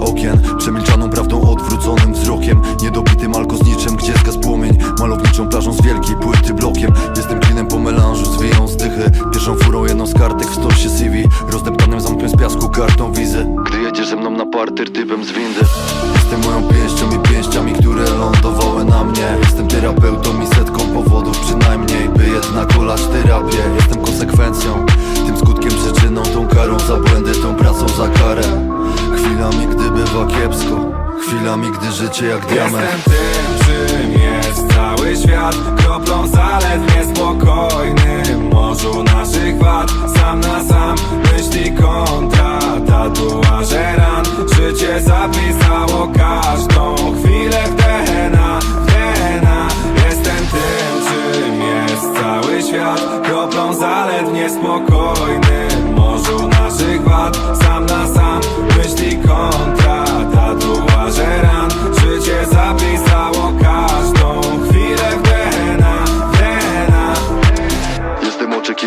okien Przemilczaną prawdą odwróconym wzrokiem Niedobitym alkozniczem, gdzie zgasł płomień Malowniczą plażą z wielkiej płyty blokiem. Jestem klinem po melanżu, zwiją zdychy Pierwszą furą jedną z kartek w stosie CV Rozdeptanym zamkiem z piasku kartą wizy. Gdy jedziesz ze mną na parter typem z windy Jestem moją pięścią i Jak diament. Jestem tym, czym jest cały świat. Kroplą zaledwie spokojnym Morzu naszych wad. Sam na sam myśli kontra Tatuaże ran. Życie zapisało każdą chwilę w DNA Jestem tym, czym jest cały świat. Kroplą zaledwie spokojnym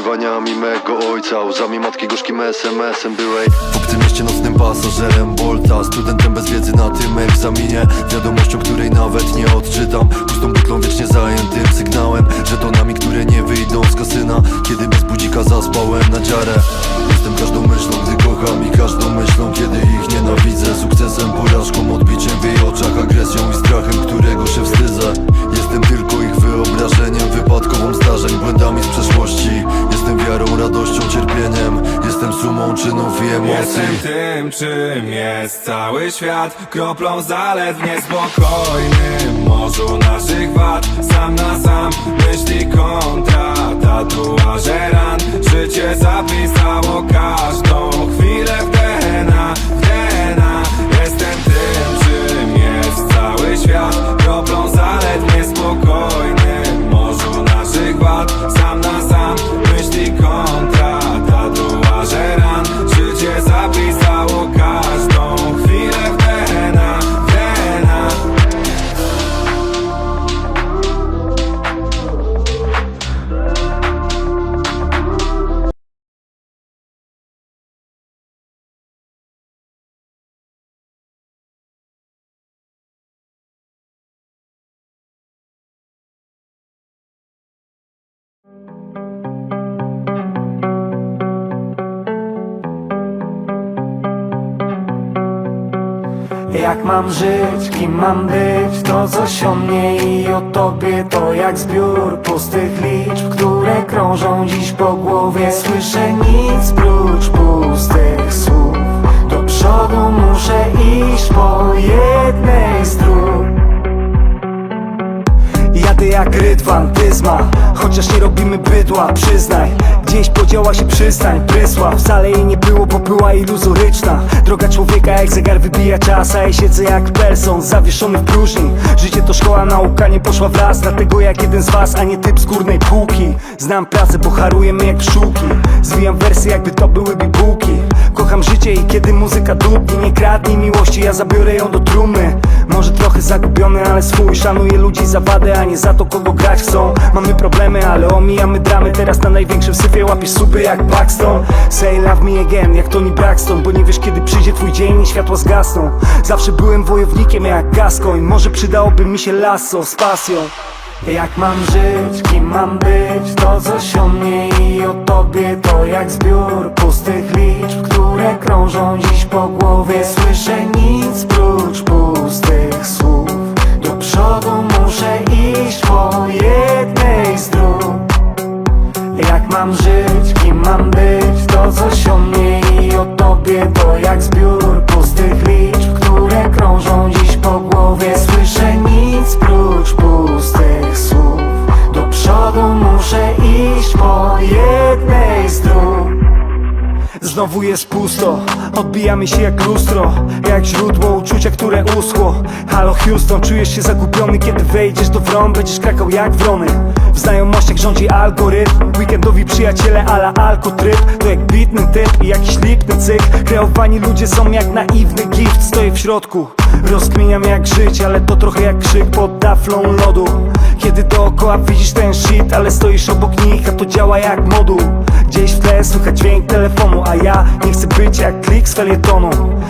oczekiwaniami mego ojca Łzami matki gorzkim SMS-em byłej. W optymieście nocnym pasażerem Bolta Studentem bez wiedzy na tym egzaminie. Wiadomością, której nawet nie odczytam. Pustą emocji Jestem tym, czym jest cały świat. Kroplą zaledwie spokojnym Morzu naszych wad. Sam na sam myśli kontra. Tatuaże ran. Życie zapisało każdą Jak mam żyć, kim mam być, to coś o mnie i o tobie To jak zbiór pustych liczb, które krążą dziś po głowie. Słyszę nic prócz pustych słów. Do przodu muszę iść po jednej z Jadę jak rydwan, tyzma Chociaż nie robimy bydła, przyznaj. Gdzieś podziała się przystań, prysła Wcale jej nie było, bo była iluzoryczna Droga człowieka jak zegar wybija czas A ja siedzę jak person, zawieszony w próżni. Życie to szkoła, nauka nie poszła wraz Dlatego jak jeden z was, a nie typ z górnej półki. Znam pracę, bo harujemy jak pszczółki. Zwijam wersy jakby to były bibułki Kocham życie i kiedy muzyka dudni Nie kradnij miłości, ja zabiorę ją do trumny Może trochę zagubiony, ale swój. Szanuję ludzi za wadę, a nie za to kogo grać chcą. Mamy problemy, ale omijamy dramy. Teraz na największym syfie łapiesz supy jak Paxton. Say love me again, jak Tony Braxton. Bo nie wiesz kiedy przyjdzie twój dzień i światła zgasną. Zawsze byłem wojownikiem jak Gascoigne Może przydałoby mi się lasso z pasją. Jak mam żyć, kim mam być, to coś o mnie i o tobie To jak zbiór pustych liczb, które krążą dziś po głowie. Słyszę nic prócz pustych słów. Do przodu muszę iść po jednej z dróg. Jak mam żyć, kim mam być To coś o mnie i o tobie To jak zbiór pustych liczb Które krążą dziś po głowie. Słyszę nic prócz pustych słów. Do przodu muszę iść po jednej z dróg Znowu jest pusto, odbijamy się jak lustro Jak źródło uczucia, które uschło. Halo Houston, czujesz się zagubiony Kiedy wejdziesz do wron, będziesz krakał jak wrony. W znajomościach rządzi algorytm. Weekendowi przyjaciele ala alkotryp To jak bitny typ i jakiś lipny cyk. Kreowani ludzie są jak naiwny gift Stoję w środku, Rozkminiam jak żyć, ale to trochę jak krzyk pod taflą lodu. Kiedy dookoła widzisz ten shit, ale stoisz obok nich, a to działa jak moduł. Gdzieś w tle słychać dźwięk telefonu, a ja nie chcę być jak klik z felietonu.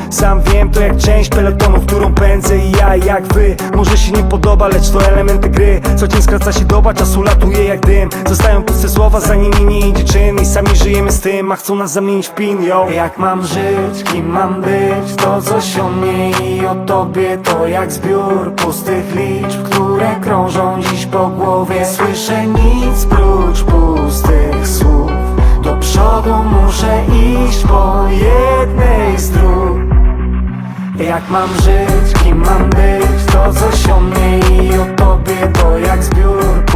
Sam wiem to jak część peletonu, którą pędzę i ja jak wy. Może się nie podoba, lecz to elementy gry. Co dzień skraca się doba, czasu latuje jak dym. Zostają puste słowa, za nimi nie idzie czyn. I sami żyjemy z tym, a chcą nas zamienić w pin, yo. Jak mam żyć, kim mam być, to coś o mnie i o tobie To jak zbiór pustych liczb, które krążą dziś po głowie. Słyszę nic prócz pustych przodu muszę iść po jednej z dróg. Jak mam żyć, kim mam być, to coś o mnie i o tobie to jak zbiór.